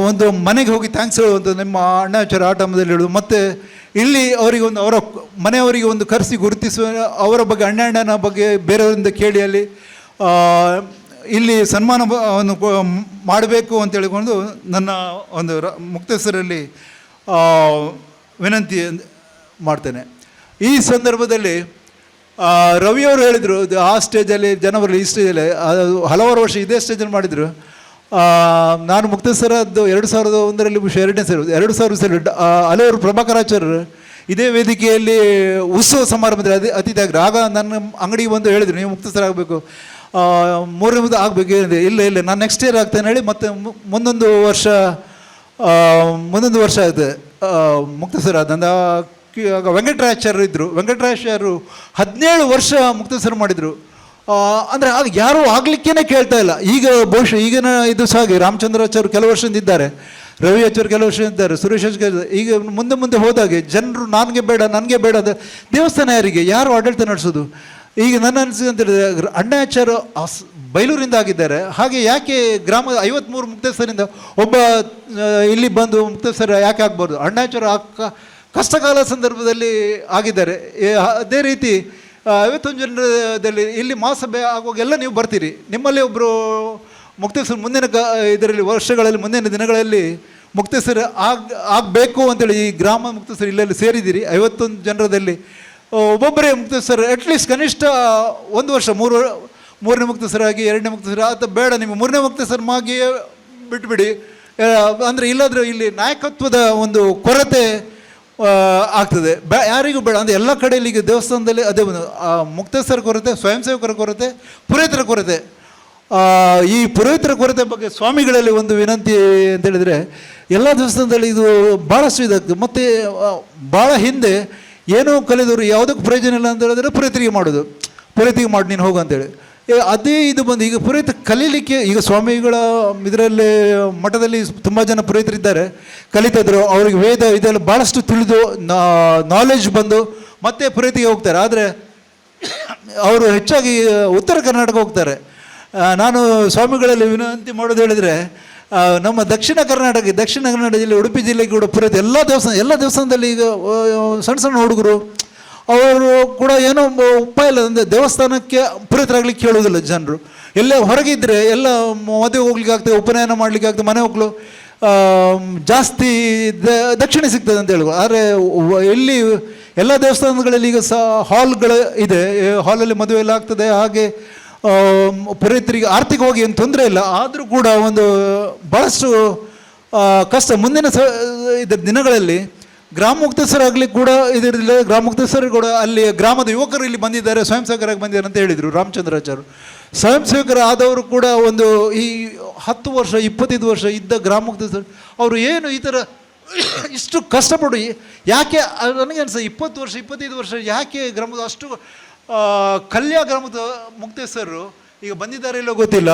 ಒಂದು ಮನೆಗೆ ಹೋಗಿ ಥ್ಯಾಂಕ್ಸ್ ಹೇಳುವಂಥ ನಿಮ್ಮ ಅಣ್ಣಾಚಾರ ಆಟಮದಲ್ಲಿ ಹೇಳೋದು. ಮತ್ತು ಇಲ್ಲಿ ಅವರಿಗೆ ಒಂದು ಅವರ ಮನೆಯವರಿಗೆ ಒಂದು ಕರೆಸಿ ಗುರುತಿಸುವ, ಅವರ ಬಗ್ಗೆ, ಅಣ್ಣ ಅಣ್ಣನ ಬಗ್ಗೆ ಬೇರೆಯವರಿಂದ ಕೇಳಿ ಅಲ್ಲಿ ಇಲ್ಲಿ ಸನ್ಮಾನವನ್ನು ಮಾಡಬೇಕು ಅಂತ ಹೇಳಿಕೊಂಡು ನನ್ನ ಒಂದು ಮುಕ್ತಸರಲ್ಲಿ ವಿನಂತಿ ಮಾಡ್ತೇನೆ. ಈ ಸಂದರ್ಭದಲ್ಲಿ ರವಿಯವರು ಹೇಳಿದರು ಆ ಸ್ಟೇಜಲ್ಲಿ ಜನವರಿ ಈ ಸ್ಟೇಜಲ್ಲಿ ಹಲವಾರು ವರ್ಷ ಇದೇ ಸ್ಟೇಜಲ್ಲಿ ಮಾಡಿದರು. ನಾನು ಮುಕ್ತಸರದ್ದು ಎರಡು ಸಾವಿರದ ಒಂದರಲ್ಲಿ ಎರಡನೇ ಸರ್, ಎರಡು ಸಾವಿರದ ಸರ್ ಹಲವರು ಪ್ರಭಾಕರಾಚಾರ್ಯರು ಇದೇ ವೇದಿಕೆಯಲ್ಲಿ ಉತ್ಸವ ಸಮಾರಂಭದಲ್ಲಿ ಅದೇ ಅತಿಥಿ ಆಗಿದ್ರು ಆಗ ನನ್ನ ಅಂಗಡಿಗೆ ಬಂದು ಹೇಳಿದ್ರು, ನೀವು ಮುಕ್ತಸರ ಆಗಬೇಕು ಮೂರನೇ ಮುಂದೆ ಆಗಬೇಕು ಏನಿದೆ? ಇಲ್ಲ ಇಲ್ಲ, ನಾನು ನೆಕ್ಸ್ಟ್ ಇಯರ್ ಆಗ್ತೇನೆ, ಹೇಳಿ ಮತ್ತೆ ಮುಂದೊಂದು ವರ್ಷ ಮುಂದೊಂದು ವರ್ಷ ಆಗುತ್ತೆ ಮುಕ್ತಸರ ಆದಂದ ಆಗ ವೆಂಕಟರಾಚಾರ್ಯರು ಇದ್ದರು ವೆಂಕಟರಾಚಾರ್ಯರು ಹದಿನೇಳು ವರ್ಷ ಮುಕ್ತಸರ ಮಾಡಿದರು. ಅಂದರೆ ಆಗ ಯಾರೂ ಆಗ್ಲಿಕ್ಕೇನೆ ಕೇಳ್ತಾ ಇಲ್ಲ. ಈಗ ಬಹುಶಃ ಈಗಿನ ಇದು ಸಹ ಹಾಗೆ ರಾಮಚಂದ್ರಾಚಾರ್ಯರು ಕೆಲವು ವರ್ಷದಿಂದ ಇದ್ದಾರೆ. ರವಿ ಆಚಾರ್ಯ ಕೆಲವು ವರ್ಷ ಇದ್ದಾರೆ. ಸುರೇಶ್ ಆಚಾರ್ಯ ಈಗ ಮುಂದೆ ಮುಂದೆ ಹೋದಾಗೆ ಜನರು ನನಗೆ ಬೇಡ ನನಗೆ ಬೇಡ ಅಂದರೆ ದೇವಸ್ಥಾನ ಯಾರಿಗೆ? ಯಾರು ಆಡಳಿತ ನಡೆಸೋದು? ಈಗ ನನ್ನ ಅನಿಸಿಕೆ ಅಂತ ಹೇಳಿದ್ರೆ ಅಣ್ಣಾಚಾರ್ಯ ಬೈಲೂರಿಂದ ಆಗಿದ್ದಾರೆ ಹಾಗೆ ಯಾಕೆ ಗ್ರಾಮ ಐವತ್ತ್ಮೂರು ಮುಕ್ತೇಶ್ವರಿಂದ ಒಬ್ಬ ಇಲ್ಲಿ ಬಂದು ಮುಕ್ತೇಶ್ವರ ಯಾಕೆ ಆಗ್ಬಾರ್ದು? ಅಣ್ಣಾಚುರ ಕಷ್ಟಕಾಲ ಸಂದರ್ಭದಲ್ಲಿ ಆಗಿದ್ದಾರೆ. ಅದೇ ರೀತಿ ಐವತ್ತೊಂದು ಜನದಲ್ಲಿ ಇಲ್ಲಿ ಮಹಾಸಭೆ ಆಗುವಾಗೆಲ್ಲ ನೀವು ಬರ್ತೀರಿ. ನಿಮ್ಮಲ್ಲಿ ಒಬ್ಬರು ಮುಕ್ತೇಶ್ವರ ಮುಂದಿನ ಕ, ಇದರಲ್ಲಿ ವರ್ಷಗಳಲ್ಲಿ, ಮುಂದಿನ ದಿನಗಳಲ್ಲಿ ಮುಕ್ತೇಶ್ವರ ಆಗ, ಆಗಬೇಕು ಅಂತೇಳಿ ಈ ಗ್ರಾಮ ಮುಕ್ತೇಶ್ವರ ಇಲ್ಲೆಲ್ಲಿ ಸೇರಿದ್ದೀರಿ. ಐವತ್ತೊಂದು ಜನರದಲ್ಲಿ ಒಬ್ಬೊಬ್ಬರೇ ಮುಕ್ತೇಶ್ವರ ಅಟ್ಲೀಸ್ಟ್ ಕನಿಷ್ಠ ಒಂದು ವರ್ಷ, ಮೂರು ಮೂರನೇ ಮುಕ್ತಸರಾಗಿ ಎರಡನೇ ಮುಕ್ತಸರ ಅಥವಾ ಬೇಡ ನಿಮಗೆ ಮೂರನೇ ಮುಕ್ತೇಶ್ವರಮಾಗಿ ಬಿಟ್ಬಿಡಿ. ಅಂದರೆ ಇಲ್ಲಾಂದರೆ ಇಲ್ಲಿ ನಾಯಕತ್ವದ ಒಂದು ಕೊರತೆ ಆಗ್ತದೆ. ಬೇ, ಯಾರಿಗೂ ಬೇಡ. ಅಂದರೆ ಎಲ್ಲ ಕಡೆಯಲ್ಲಿ ಈಗ ದೇವಸ್ಥಾನದಲ್ಲಿ ಅದೇ ಒಂದು ಮುಕ್ತಸ್ಥರ ಕೊರತೆ ಸ್ವಯಂ ಸೇವಕರ ಕೊರತೆ, ಪುರೋಹಿತರ ಕೊರತೆ. ಈ ಪುರೋಹಿತರ ಕೊರತೆ ಬಗ್ಗೆ ಸ್ವಾಮಿಗಳಲ್ಲಿ ಒಂದು ವಿನಂತಿ ಅಂತ ಹೇಳಿದರೆ, ಎಲ್ಲ ದೇವಸ್ಥಾನದಲ್ಲಿ ಇದು ಭಾಳಷ್ಟು ಇದಾಗ್ತದೆ. ಮತ್ತು ಭಾಳ ಹಿಂದೆ ಏನೋ ಕಲಿದವರು ಯಾವುದಕ್ಕೆ ಪ್ರಯೋಜನ ಇಲ್ಲ ಅಂತ ಹೇಳಿದ್ರೆ ಪುರೋಹಿತರಿಗೆ ಮಾಡೋದು. ಪುರೋಹಿತರಿಗೆ ಮಾಡಿ, ನೀನು ಹೋಗು ಅಂತೇಳಿ. ಅದೇ ಇದು ಬಂದು ಈಗ ಪುರೋಹಿತ ಕಲೀಲಿಕ್ಕೆ, ಈಗ ಸ್ವಾಮಿಗಳ ಇದರಲ್ಲಿ, ಮಠದಲ್ಲಿ ತುಂಬ ಜನ ಪುರೋಹಿತರಿದ್ದಾರೆ. ಕಲಿತಿದ್ರು, ಅವ್ರಿಗೆ ವೇದ ಇದೆಲ್ಲ ಭಾಳಷ್ಟು ತಿಳಿದು ನಾಲೆಜ್ ಬಂದು ಮತ್ತೆ ಪುರೋಹಿತಿಗೆ ಹೋಗ್ತಾರೆ. ಆದರೆ ಅವರು ಹೆಚ್ಚಾಗಿ ಉತ್ತರ ಕರ್ನಾಟಕ ಹೋಗ್ತಾರೆ. ನಾನು ಸ್ವಾಮಿಗಳಲ್ಲಿ ವಿನಂತಿ ಮಾಡೋದು ಹೇಳಿದರೆ ನಮ್ಮ ದಕ್ಷಿಣ ಕರ್ನಾಟಕ, ದಕ್ಷಿಣ ಕನ್ನಡ ಜಿಲ್ಲೆ ಉಡುಪಿ ಜಿಲ್ಲೆಗೆ ಕೂಡ ಪುರೋಹಿತ ಎಲ್ಲ ದೇವಸ್ಥಾನ, ಎಲ್ಲ ದೇವಸ್ಥಾನದಲ್ಲಿ ಈಗ ಸಣ್ಣ ಸಣ್ಣ ಹುಡುಗರು ಅವರು ಕೂಡ ಏನೋ ಉಪಾಯ ಇಲ್ಲ ಅಂದರೆ ದೇವಸ್ಥಾನಕ್ಕೆ ಪುರೋಹಿತರಾಗ್ಲಿಕ್ಕೆ ಕೇಳೋದಿಲ್ಲ ಜನರು. ಎಲ್ಲೇ ಹೊರಗಿದ್ರೆ ಎಲ್ಲ ಮದುವೆ ಹೋಗ್ಲಿಕ್ಕೆ ಆಗ್ತದೆ ಉಪನಯನ ಮಾಡಲಿಕ್ಕೆ ಆಗ್ತದೆ ಮನೆ ಹೋಗ್ಲು ಜಾಸ್ತಿ ದಕ್ಷಿಣ ಸಿಗ್ತದೆ ಅಂತ ಹೇಳುವ. ಆದರೆ ಎಲ್ಲಿ ಎಲ್ಲ ದೇವಸ್ಥಾನಗಳಲ್ಲಿ ಈಗ ಸಹ ಹಾಲ್ಗಳು ಇದೆ. ಹಾಲಲ್ಲಿ ಮದುವೆ ಎಲ್ಲ ಆಗ್ತದೆ. ಹಾಗೆ ಪುರೋಹಿತರಿಗೆ ಆರ್ಥಿಕವಾಗಿ ಏನು ತೊಂದರೆ ಇಲ್ಲ. ಆದರೂ ಕೂಡ ಒಂದು ಭಾಳಷ್ಟು ಕಷ್ಟ ಮುಂದಿನ ಸ ಇದರ ದಿನಗಳಲ್ಲಿ ಗ್ರಾಮ ಮುಕ್ತಸ್ಥರಾಗಲಿ ಕೂಡ ಇದಿರಲಿಲ್ಲ ಗ್ರಾಮ ಮುಕ್ತಸ್ಥರು ಕೂಡ ಅಲ್ಲಿ ಗ್ರಾಮದ ಯುವಕರು ಇಲ್ಲಿ ಬಂದಿದ್ದಾರೆ ಸ್ವಯಂ ಸೇವಕರಾಗಿ ಬಂದಿದ್ದಾರೆ ಅಂತ ಹೇಳಿದರು ರಾಮಚಂದ್ರಾಚಾರ್ಯರು. ಸ್ವಯಂ ಸೇವಕರು ಆದವರು ಕೂಡ ಒಂದು ಈ ಹತ್ತು ವರ್ಷ, ಇಪ್ಪತ್ತೈದು ವರ್ಷ ಇದ್ದ ಗ್ರಾಮ ಮುಕ್ತೇಶ್ವರ ಅವರು ಏನು ಈ ಥರ ಇಷ್ಟು ಕಷ್ಟಪಡು, ಯಾಕೆ, ನನಗೆ ಅನ್ಸ ಇಪ್ಪತ್ತು ವರ್ಷ, ಇಪ್ಪತ್ತೈದು ವರ್ಷ ಯಾಕೆ ಗ್ರಾಮದ ಅಷ್ಟು ಕಲ್ಯಾ ಗ್ರಾಮದ ಮುಕ್ತೇಶ್ವರರು ಈಗ ಬಂದಿದ್ದಾರೆ ಇಲ್ಲೋ ಗೊತ್ತಿಲ್ಲ.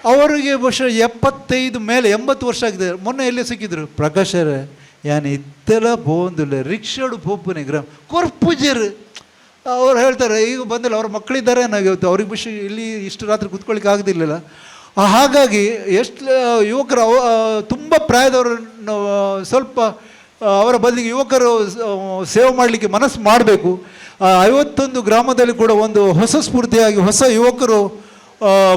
ಅವರಿಗೆ ವರ್ಷ ಎಪ್ಪತ್ತೈದು ಮೇಲೆ ಎಂಬತ್ತು ವರ್ಷ ಆಗಿದೆ. ಮೊನ್ನೆ ಎಲ್ಲೇ ಸಿಕ್ಕಿದ್ರು? ಪ್ರಕಾಶರೇ. ಯಾನ್ ಇತ್ತೆಲ್ಲ ಬೋಂದಿಲ್ಲ ರಿಕ್ಷಾಡು ಪೋಪುನೆ ಗ್ರಾಮ ಕೊರ್ಪುಜರು ಅವ್ರು ಹೇಳ್ತಾರೆ, ಈಗ ಬಂದಿಲ್ಲ, ಅವ್ರ ಮಕ್ಕಳಿದ್ದಾರೆ ಏನಾಗುತ್ತೆ ಅವ್ರಿಗೆ ಬಿಸಿ ಇಲ್ಲಿ ಇಷ್ಟು ರಾತ್ರಿ ಕುತ್ಕೊಳ್ಳಿಕ್ಕೆ ಆಗದಿಲ್ಲ ಹಾಗಾಗಿ ಎಷ್ಟು ಯುವಕರು ತುಂಬ ಪ್ರಾಯದವರನ್ನು ಸ್ವಲ್ಪ ಅವರ ಬದಲಿಗೆ ಯುವಕರು ಸೇವೆ ಮಾಡಲಿಕ್ಕೆ ಮನಸ್ಸು ಮಾಡಬೇಕು. ಐವತ್ತೊಂದು ಗ್ರಾಮದಲ್ಲಿ ಕೂಡ ಒಂದು ಹೊಸ ಸ್ಫೂರ್ತಿಯಾಗಿ ಹೊಸ ಯುವಕರು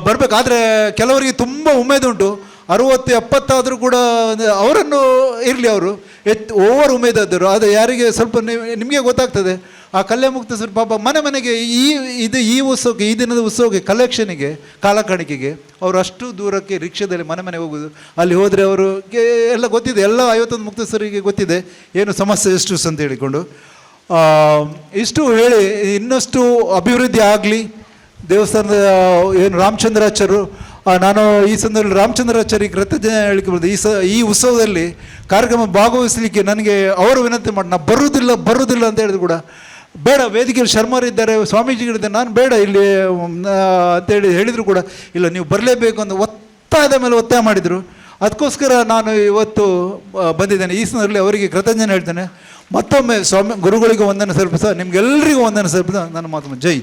ಬರಬೇಕು. ಆದರೆ ಕೆಲವರಿಗೆ ತುಂಬ ಉಮೇದುಂಟು. ಅರುವತ್ತು ಎಪ್ಪತ್ತಾದರೂ ಕೂಡ, ಅವರನ್ನು ಇರಲಿ ಅವರು. ಎತ್ ಓವರ್ ಉಮೇದಾದರು ಅದು ಯಾರಿಗೆ ಸ್ವಲ್ಪ ನಿಮಗೆ ಗೊತ್ತಾಗ್ತದೆ. ಆ ಕಲೆ ಮುಕ್ತ ಸರ್ ಪಾಪ ಮನೆ ಮನೆಗೆ ಈ, ಇದು ಈ ಉತ್ಸವಕ್ಕೆ, ಈ ದಿನದ ಉತ್ಸವಕ್ಕೆ ಕಲೆಕ್ಷನಿಗೆ ಕಾಲಕಾಣಿಕೆಗೆ ಅವರು ಅಷ್ಟು ದೂರಕ್ಕೆ ರಿಕ್ಷಾದಲ್ಲಿ ಮನೆ ಮನೆಗೆ ಹೋಗೋದು. ಅಲ್ಲಿ ಹೋದರೆ ಅವರು ಎಲ್ಲ ಗೊತ್ತಿದೆ. ಎಲ್ಲ ಐವತ್ತೊಂದು ಮುಕ್ತಸ್ಥರಿಗೆ ಗೊತ್ತಿದೆ. ಏನು ಸಮಸ್ಯೆ ಎಷ್ಟು ಅಂತ ಹೇಳಿಕೊಂಡು. ಇಷ್ಟು ಹೇಳಿ, ಇನ್ನಷ್ಟು ಅಭಿವೃದ್ಧಿ ಆಗಲಿ. ದೇವಸ್ಥಾನದ, ಏನು ರಾಮಚಂದ್ರಾಚಾರ್ಯರು ನಾನು ಈ ಸಂದರ್ಭದಲ್ಲಿ ರಾಮಚಂದ್ರಾಚಾರ್ಯ ಕೃತಜ್ಞ ಹೇಳಿಕೆ ಈ ಸ, ಈ ಉತ್ಸವದಲ್ಲಿ ಕಾರ್ಯಕ್ರಮ ಭಾಗವಹಿಸಲಿಕ್ಕೆ ನನಗೆ ಅವರು ವಿನಂತಿ ಮಾಡಿ, ನಾನು ಬರುವುದಿಲ್ಲ ಬರುವುದಿಲ್ಲ ಅಂತ ಹೇಳಿದ್ರು ಕೂಡ. ಬೇಡ, ವೇದಿಕೆಯಲ್ಲಿ ಶರ್ಮರಿದ್ದಾರೆ ಸ್ವಾಮೀಜಿಗಳಿದ್ದೆ ನಾನು ಬೇಡ ಇಲ್ಲಿ ಅಂತೇಳಿ ಹೇಳಿದರು ಕೂಡ. ಇಲ್ಲ, ನೀವು ಬರಲೇಬೇಕು ಅಂತ ಒತ್ತಾಯದ ಮೇಲೆ ಒತ್ತಾಯ ಮಾಡಿದರು. ಅದಕ್ಕೋಸ್ಕರ ನಾನು ಇವತ್ತು ಬಂದಿದ್ದೇನೆ. ಈ ಸಂದರ್ಭದಲ್ಲಿ ಅವರಿಗೆ ಕೃತಜ್ಞನೆ ಹೇಳ್ತೇನೆ. ಮತ್ತೊಮ್ಮೆ ಸ್ವಾಮಿ, ಗುರುಗಳಿಗೆ ಒಂದನ್ನು ಸರ್ಪಿಸ ನಿಮ್ಗೆಲ್ಲರಿಗೂ ಒಂದನ್ನು ಸರ್ಪಿಸ ನನ್ನ ಮಾತು ಜೈ.